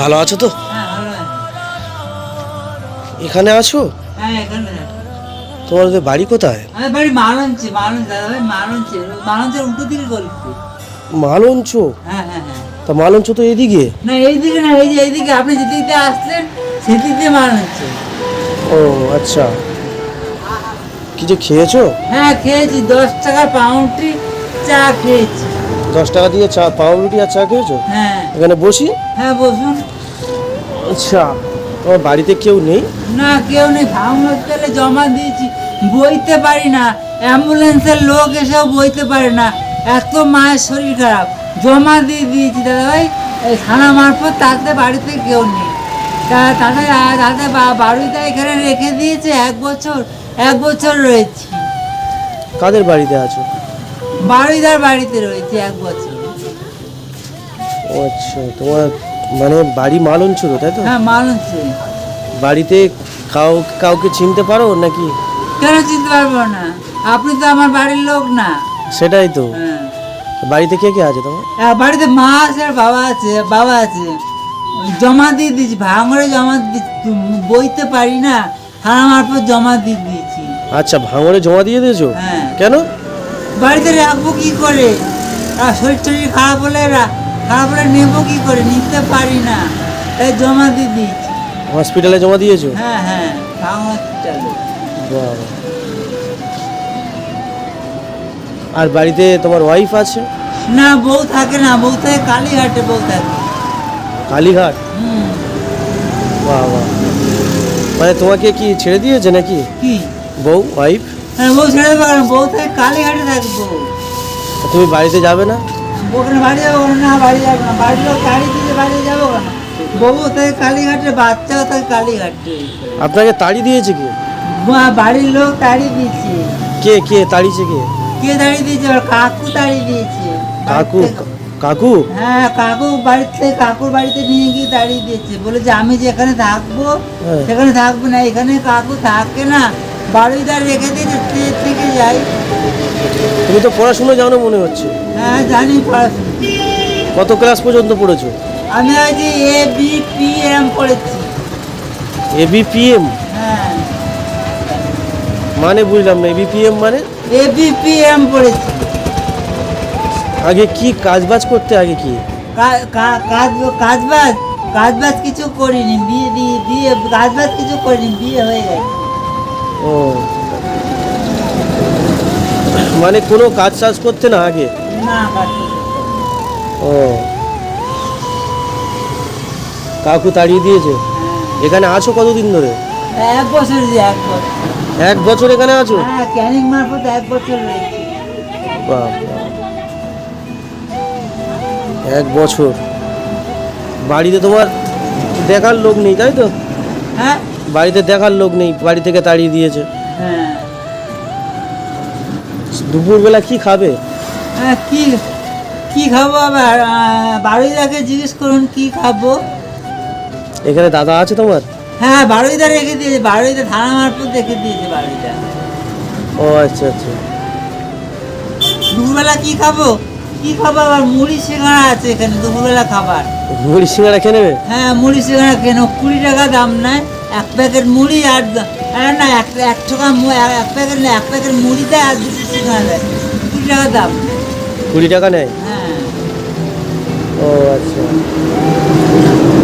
ভালো আছো তো। এখানে আছো? হ্যাঁ তোমাদের বাড়ি কোথায়? বাড়ি মালঞ্চে মালঞ্চ দাদা ভাই মালঞ্চে মালঞ্চের উল্টো দিকে গল্পি মালঞ্চ? হ্যাঁ হ্যাঁ হ্যাঁ। তা মালঞ্চ তো এদিকে? না এইদিকে না এই যে এইদিকে আপনি যেদিক আসলেন সেদিক মালঞ্চে। ও আচ্ছা। কিছু খেয়েছো? হ্যাঁ খেয়েছি দশ টাকার পাউন্ডটি চা খেয়েছি। দশ টাকা দিয়ে চা পাউরুটি আর চা খেয়েছো? হ্যাঁ। এখানে বসি। হ্যাঁ বসুন। আচ্ছা তোমার বাড়িতে কেউ নেই? না কেউ নেই। ফার্ম হসপিটালে জমা দিয়েছি। বইতে পারি না। অ্যাম্বুলেন্সের লোক এসেও বইতে পারে না। এত মায়ের শরীর খারাপ। জমা দিয়ে দিয়েছি দাদা ভাই। থানা মারফত তাতে বাড়িতে কেউ নেই। তা তাদের তাদের বাড়িটা এখানে রেখে দিয়েছে এক বছর এক বছর রয়েছি। কাদের বাড়িতে আছো? বাড়িদার বাড়িতে রয়েছে এক বছর। ও আচ্ছা তোমার মানে বাড়ি মালঞ্চ তো তাই তো? হ্যাঁ মানুষ বাড়িতে কাউ কাউকে চিনতে পারো নাকি? কেন চিনতে পারব না? আপনি তো আমার বাড়ির লোক না। সেটাই তো। হ্যাঁ। বাড়িতে কে কে আছে তোমার? বাড়িতে মা আছে আর বাবা আছে বাবা আছে। জমা দিয়ে দিয়েছি ভাঙড়ে জমা বইতে পারি না থানা মারফত জমা দিয়ে দিয়েছি। আচ্ছা ভাঙড়ে জমা দিয়ে দিয়েছ? হ্যাঁ। কেন? বাড়িতে রাখব কি করে? আর শরীর টরীর খারাপ হলে রা- খারাপ হলে নেব কি করে? নিতে পারি না। তাই জমা দিয়ে দিয়েছি। হসপিটালে জমা দিয়েছ? হ্যাঁ হ্যাঁ হসপিটালে। বাবা। আর বাড়িতে তোমার ওয়াইফ আছে? না বউ থাকে না। বউ থাকে কালীঘাটে বউ থাকে। কালীঘাট? হুম। বাবা মানে তোমাকে কি ছেড়ে দিয়েছে নাকি? কি? বউ ওয়াইফ হ্যাঁ বউ ছেড়ে দেবো? বউ থাকে কালীঘাটে থাকব তুমি বাড়িতে যাবে না? ওখানে বাড়ি যাব? না বাড়ি যাব না। বাড়ির লোক গাড়ি দিয়ে বাড়ি যাব বউ থাকে কালীঘাটে বাচ্চাও থাকে কালীঘাটে। আপনাকে তাড়ি দিয়েছে কি? বাড়ির লোক তাড়ি দিয়েছে। কে কে তাড়িয়েছে কে? কে তাড়ি দিয়েছে? কাকু তাড়ি দিয়েছে। কাকু? কাকু? হ্যাঁ কাকু থেকে কাকুর বাড়িতে নিয়ে গিয়ে তাড়িয়ে দিয়েছে। বলে যে আমি যেখানে থাকব হ্যাঁ। সেখানে থাকব না এখানে কাকু থাকে না। বাড়িদার রেখে ট্রেন থেকে যাই। তুমি তো পড়াশুনো জানো মনে হচ্ছে। হ্যাঁ জানি পড়াশোনা কত ক্লাস পর্যন্ত পড়েছো? আমি আজ এ বি পি এম পড়েছি। এবিপিএম হ্যাঁ। মানে বুঝলাম না এবিপিএম মানে? এবিপিএম পড়েছি। আগে কি কাজ বাজ করতে আগে কি? কাজ কাজ বাজ কাজ বাজ কিছু করিনি বিয়ে দিয়ে বিয়ে কাজ বাজ কিছু করিনি বিয়ে হয়ে গেছে। ও। মানে কোনো কাজ টাজ করতে না আগে। ও। কাকু তাড়িয়ে দিয়েছে? এখানে আছো কতদিন ধরে? হ্যাঁ, এক বছর এক বছর। এক বছর এখানে আছো? হ্যাঁ ক্যানিং মারফত এক বছর রয়েছে। বাপ রে। এক বছর। বাড়িতে তোমার দেখার লোক নেই তাই তো? হ্যাঁ বাড়িতে দেখার লোক নেই বাড়ি থেকে তাড়িয়ে দিয়েছে। হ্যাঁ। দুপুরবেলা কি খাবে? হ্যাঁ কি কি খাব আবার? বাড়িদাকে জিজ্ঞেস করুন কি খাব? এখানে দাদা আছে তোমার? হ্যাঁ বাড়িদা রেখে দিয়েছে বাড়িতে থানা মারফত রেখে দিয়েছে বাড়িটা ও আচ্ছা আচ্ছা। দুপুরবেলা কি খাব? কি খাব? আবার মুড়ি সিঙ্গাড়া আছে এখানে দুপুরবেলা খাবার। মুড়ি সিঙ্গারা খেয়ে নেবে? হ্যাঁ মুড়ি সিঙ্গাড়া কেন? কুড়ি টাকা দাম নেয়। এক প্যাকেট মুড়ি আর না এক এক টাকা এক- প্যাকেট না এক প্যাকেট মুড়ি দেয় আর দুটো টাকা দেয় কুড়ি টাকা দাম। কুড়ি টাকা নেয়? হ্যাঁ। ও আচ্ছা।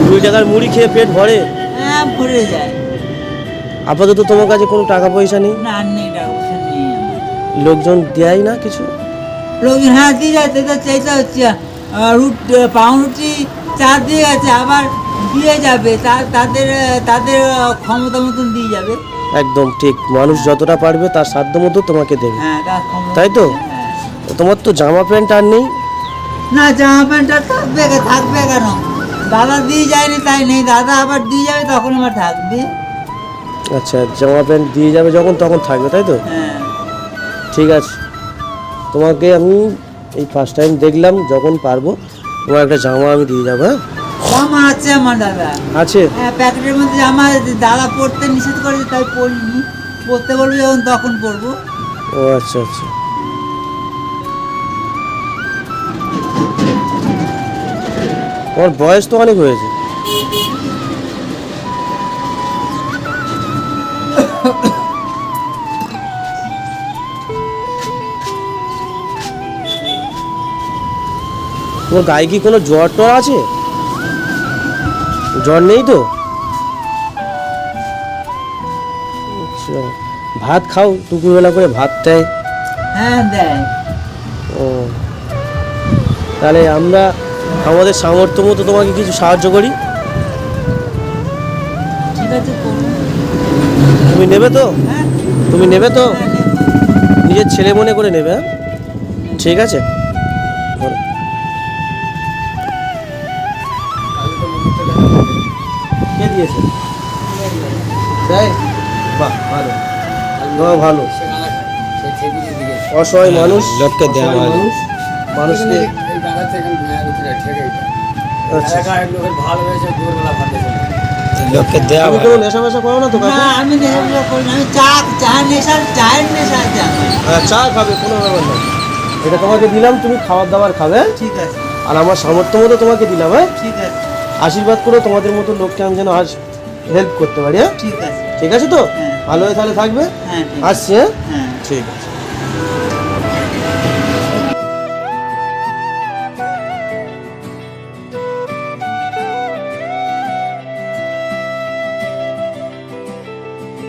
কুড়ি টাকার মুড়ি খেয়ে পেট ভরে? হ্যাঁ ভরে যায়। আপাতত তোমার কাছে কোনো টাকা পয়সা নেই? না নেই টাকা পয়সা নেই লোকজন দেয় না কিছু? লোকজন হ্যাঁ দিয়ে যায় সেটা সেইটা হচ্ছে রুট পাউরুটি চা দিয়ে গেছে আবার দিয়ে যাবে তাদের তাদের ক্ষমতা মতন দিয়ে যাবে। একদম ঠিক। মানুষ যতটা পারবে তার সাধ্য মতো তোমাকে দেবে। হ্যাঁ তাই তো? হ্যাঁ। তোমার তো জামা প্যান্ট আর নেই। না জামা প্যান্ট আর থাকবে থাকবে কেন? দাদা দিয়ে যায়নি তাই নেই। দাদা আবার দিয়ে যাবে তখন আবার থাকবে। আচ্ছা জামা প্যান্ট দিয়ে যাবে যখন তখন থাকবে তাই তো? হ্যাঁ। ঠিক আছে। তোমাকে আমি এই ফার্স্ট টাইম দেখলাম যখন পারব তোমার একটা জামা আমি দিয়ে যাব হ্যাঁ? জামা আছে আমার দাদা। আছে? হ্যাঁ প্যাকেটের মধ্যে জামা দাদা পড়তে নিষেধ করেছে তাই পড়িনি। পড়তে বলবে যখন তখন পড়ব। ও আচ্ছা আচ্ছা। তোমার বয়স তো অনেক হয়েছে। তোমার গায়ে কি কোনো জ্বর টর আছে? জ্বর নেই তো? আচ্ছা ভাত খাও দুপুরবেলা করে ভাত দেয় হ্যাঁ দেয় ও তাহলে আমরা আমাদের সামর্থ্য মতো তোমাকে কিছু সাহায্য করি। ঠিক আছে তুমি নেবে তো? হ্যাঁ। তুমি নেবে তো? নিজের ছেলে মনে করে নেবে হ্যাঁ? ঠিক আছে। কে দিয়েছে? তাই বাহ ভালো। অসহায় মানুষ। লোককে ভালো। মানুষ। মানুষকে আচ্ছা। লোককে দেওয়া ভালো কোনো নেশা মেশা করো না তো কাকু? না আমি নেশা করি না। আমি চা চা নেশা চায়ের নেশা জানি হ্যাঁ, চা খাবে কোনো ব্যাপার না। এটা তোমাকে দিলাম তুমি খাবার দাবার খাবে। ঠিক আছে। আর আমার সামর্থ্য মতো তোমাকে দিলাম হ্যাঁ? ঠিক আছে। আশীর্বাদ করো তোমাদের মতো লোককে আমি যেন আজ হেল্প করতে পারি হ্যাঁ? ঠিক আছে। ঠিক আছে তো? হ্যাঁ। ভালো হয়ে তাহলে থাকবে? আসছি হ্যাঁ। ঠিক আছে।